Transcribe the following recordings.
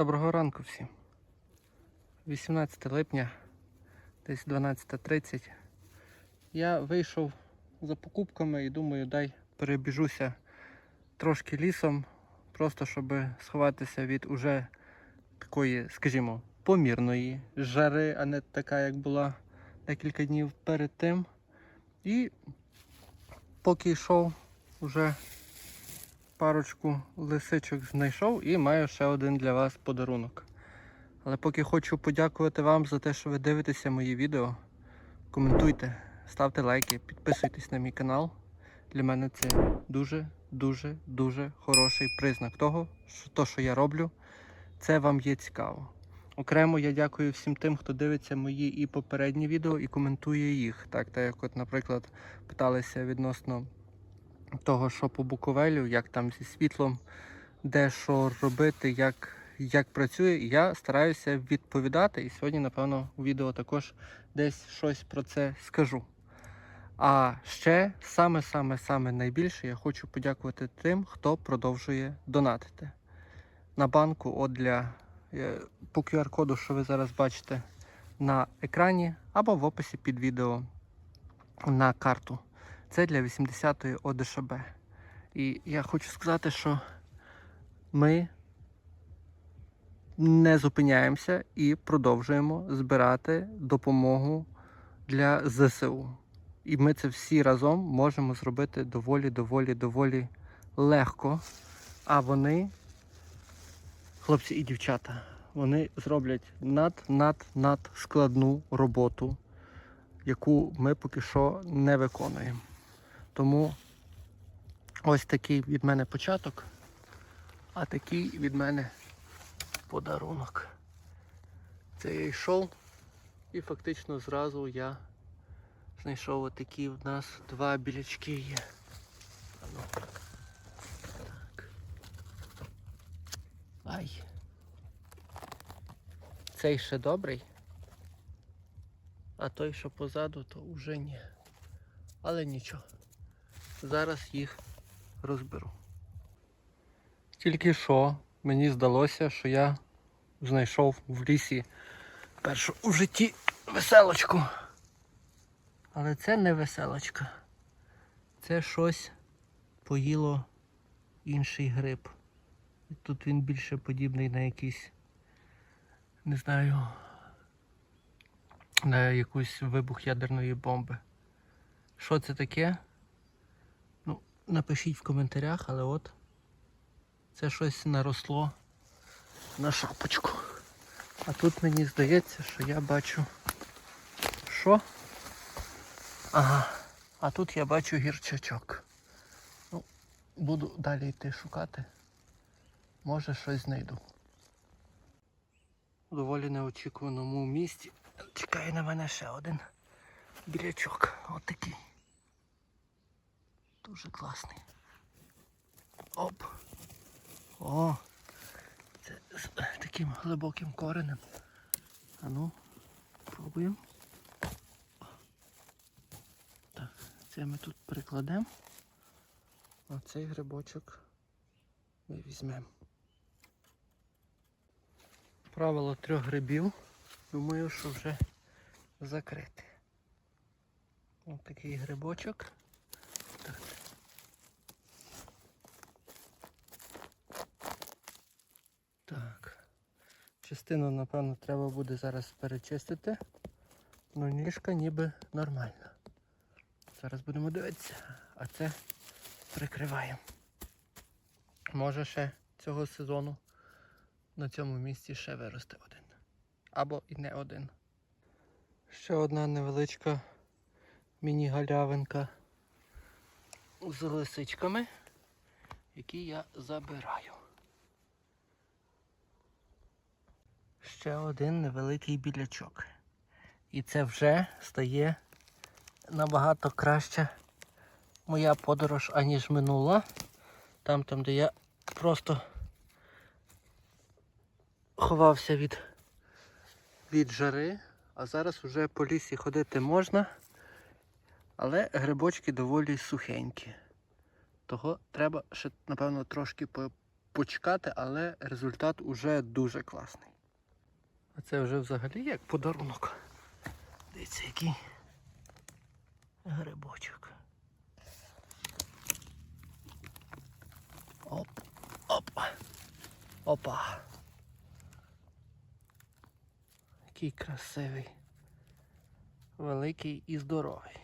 Доброго ранку всім. 18 липня, десь 12.30. Я вийшов за покупками і думаю, дай перебіжуся трошки лісом, просто щоб сховатися від уже такої, скажімо, помірної жари, а не така, як була декілька днів перед тим. І поки йшов, вже парочку лисичок знайшов і маю ще один для вас подарунок. Але поки хочу подякувати вам за те, що ви дивитеся мої відео. Коментуйте, ставте лайки, підписуйтесь на мій канал. Для мене це дуже, дуже, дуже хороший признак того, що то, що я роблю, це вам є цікаво. Окремо я дякую всім тим, хто дивиться мої і попередні відео і коментує їх. Так, так як, от, наприклад, питалися відносно того, що по Буковелю, як там зі світлом, де що робити, як, як працює. Я стараюся відповідати. І сьогодні, напевно, у відео також десь щось про це скажу. А ще саме-саме-саме найбільше я хочу подякувати тим, хто продовжує донатити. На банку от для е, по QR-коду, що ви зараз бачите на екрані, або в описі під відео на карту. Це для 80-ї ОДШБ. І я хочу сказати, що ми не зупиняємося і продовжуємо збирати допомогу для ЗСУ. І ми це всі разом можемо зробити доволі, доволі, доволі легко. А вони, хлопці і дівчата, вони зроблять над, над, над складну роботу, яку ми поки що не виконуємо. Тому ось такий від мене початок, а такий від мене подарунок. Це я йшов і фактично зразу я знайшов отакі в нас два білячки є. Так. Ай. Цей ще добрий, а той, що позаду, то вже ні. Але нічого. Зараз їх розберу. Тільки що мені здалося, що я знайшов в лісі першу у житті веселочку. Але це не веселочка. Це щось поїло інший гриб. І тут він більше подібний на якийсь, не знаю, на якийсь вибух ядерної бомби. Що це таке? Напишіть в коментарях, але от це щось наросло на шапочку. А тут мені здається, що я бачу. Що? Ага. А тут я бачу гірчачок. Ну, буду далі йти шукати. Може щось знайду. У доволі неочікуваному місці. Чекає на мене ще один білячок. От такий. Дуже класний. Оп. О! Це з таким глибоким коренем. А ну, пробуємо. Так, це ми тут прикладемо. А цей грибочок ми візьмемо. Правило трьох грибів. Думаю, що вже закрите. Ось такий грибочок. Так. Частину, напевно, треба буде зараз перечистити. Ну ніжка ніби нормальна. Зараз будемо дивитися, а це прикриваємо. Може ще цього сезону на цьому місці ще виросте один. Або і не один. Ще одна невеличка міні-галявинка з лисичками, які я забираю. Ще один невеликий білячок. І це вже стає набагато краща моя подорож, аніж минула. Там, там, де я просто ховався від, від жари, а зараз вже по лісі ходити можна, але грибочки доволі сухенькі. Того треба ще, напевно, трошки почекати, але результат уже дуже класний. А це вже взагалі як подарунок. Дивіться, який грибочок. Оп, оп. Опа. Який красивий. Великий і здоровий.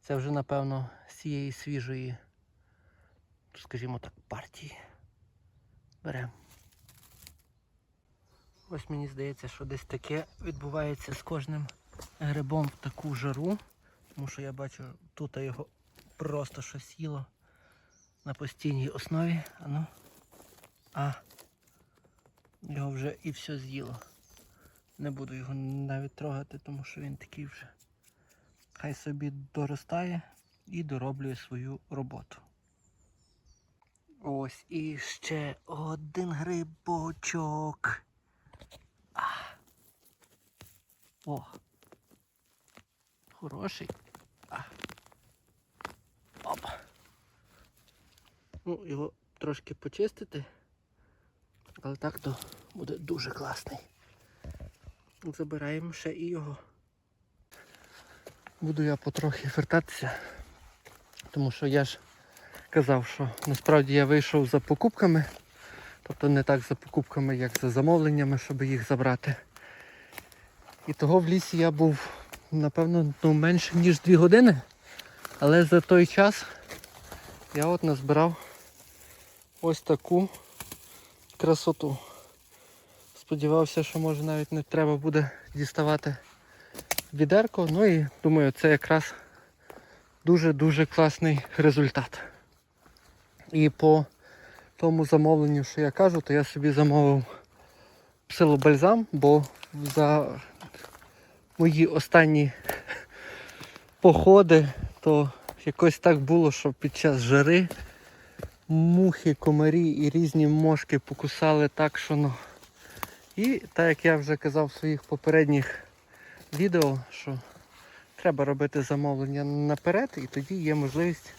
Це вже, напевно, з цієї свіжої, скажімо так, партії. Беремо. Ось мені здається, що десь таке відбувається з кожним грибом в таку жару. Тому що я бачу, тут його просто щось їло на постійній основі. Ану. А, його вже і все з'їло. Не буду його навіть трогати, тому що він такий вже хай собі доростає і дороблює свою роботу. Ось і ще один грибочок. А. О. Хороший. А. Опа. Ну, його трошки почистити. Але так то буде дуже класний. Забираємо ще і його. Буду я потрохи вертатися, тому що я ж казав, що насправді я вийшов за покупками, тобто не так за покупками, як за замовленнями, щоб їх забрати. І того в лісі я був, напевно, ну, менше ніж 2 години, але за той час я от назбирав ось таку красоту. Сподівався, що може навіть не треба буде діставати відерко. Ну і думаю, це якраз дуже-дуже класний результат. І по тому замовленню, що я кажу, то я собі замовив псилобальзам, бо за мої останні походи, то якось так було, що під час жари мухи, комарі і різні мошки покусали так, що ну. І так як я вже казав в своїх попередніх відео, що треба робити замовлення наперед, і тоді є можливість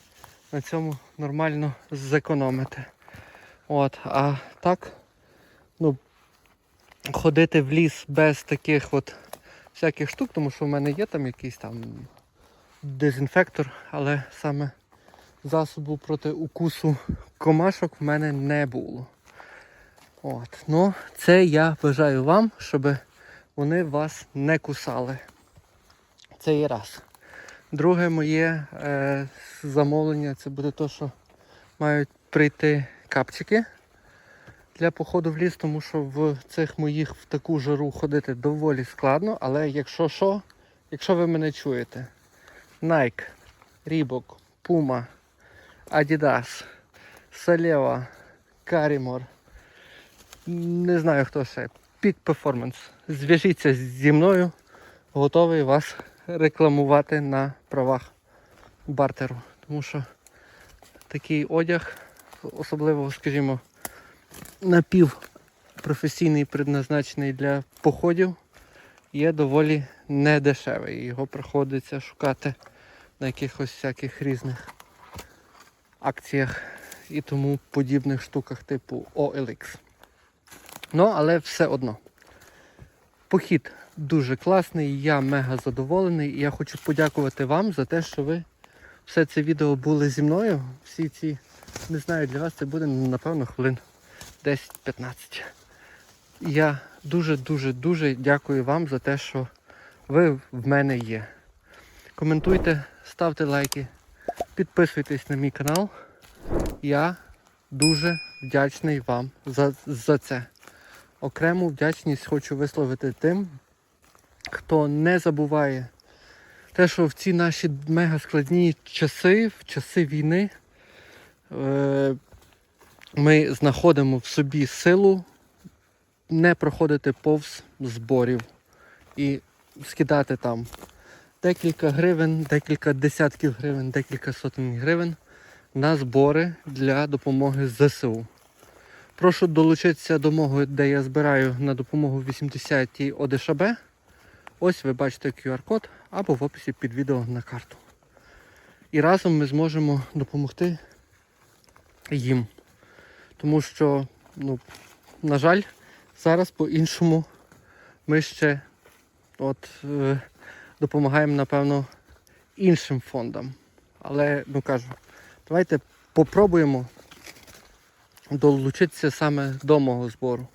на цьому нормально зекономити. От, а так, ну, ходити в ліс без таких от всяких штук, тому що в мене є там якийсь там дезінфектор, але саме засобу проти укусу комашок в мене не було. От. Ну, це я бажаю вам, щоб вони вас не кусали. Це є раз. Друге моє е, замовлення це буде те, що мають прийти капчики для походу в ліс, тому що в цих моїх в таку жару ходити доволі складно, але якщо що, якщо ви мене чуєте, Nike, Reebok, Puma, Adidas, Saleva, Carimor, не знаю хто ще, Peak Performance. Зв'яжіться зі мною, готовий вас рекламувати на правах бартеру. Тому що такий одяг, особливо, скажімо, напівпрофесійний, предназначений для походів, є доволі недешевий. Його приходиться шукати на якихось всяких різних акціях і тому подібних штуках типу OLX. Ну, але все одно. Похід дуже класний, я мега задоволений. І я хочу подякувати вам за те, що ви все це відео були зі мною. Всі ці, не знаю, для вас це буде, напевно, хвилин 10-15. Я дуже-дуже дуже дякую вам за те, що ви в мене є. Коментуйте, ставте лайки, підписуйтесь на мій канал. Я дуже вдячний вам за, за це. Окрему вдячність хочу висловити тим, хто не забуває те, що в ці наші мега складні часи, в часи війни, е, ми знаходимо в собі силу не проходити повз зборів і скидати там декілька гривень, декілька десятків гривень, декілька сотень гривень на збори для допомоги ЗСУ. Прошу долучитися до мого, де я збираю на допомогу 80-й ОДШБ. Ось ви бачите QR-код або в описі під відео на карту. І разом ми зможемо допомогти їм. Тому що, ну, на жаль, зараз по-іншому ми ще от, е, допомагаємо, напевно, іншим фондам. Але, ну кажу, давайте попробуємо долучитися саме до мого збору.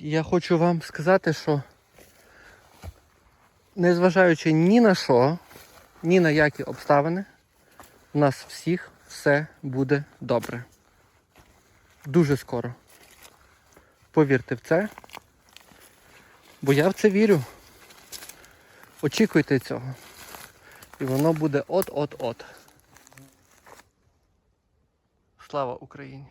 Я хочу вам сказати, що незважаючи ні на що, ні на які обставини, у нас всіх все буде добре. Дуже скоро. Повірте в це. Бо я в це вірю. Очікуйте цього. І воно буде от-от-от. Слава Україні!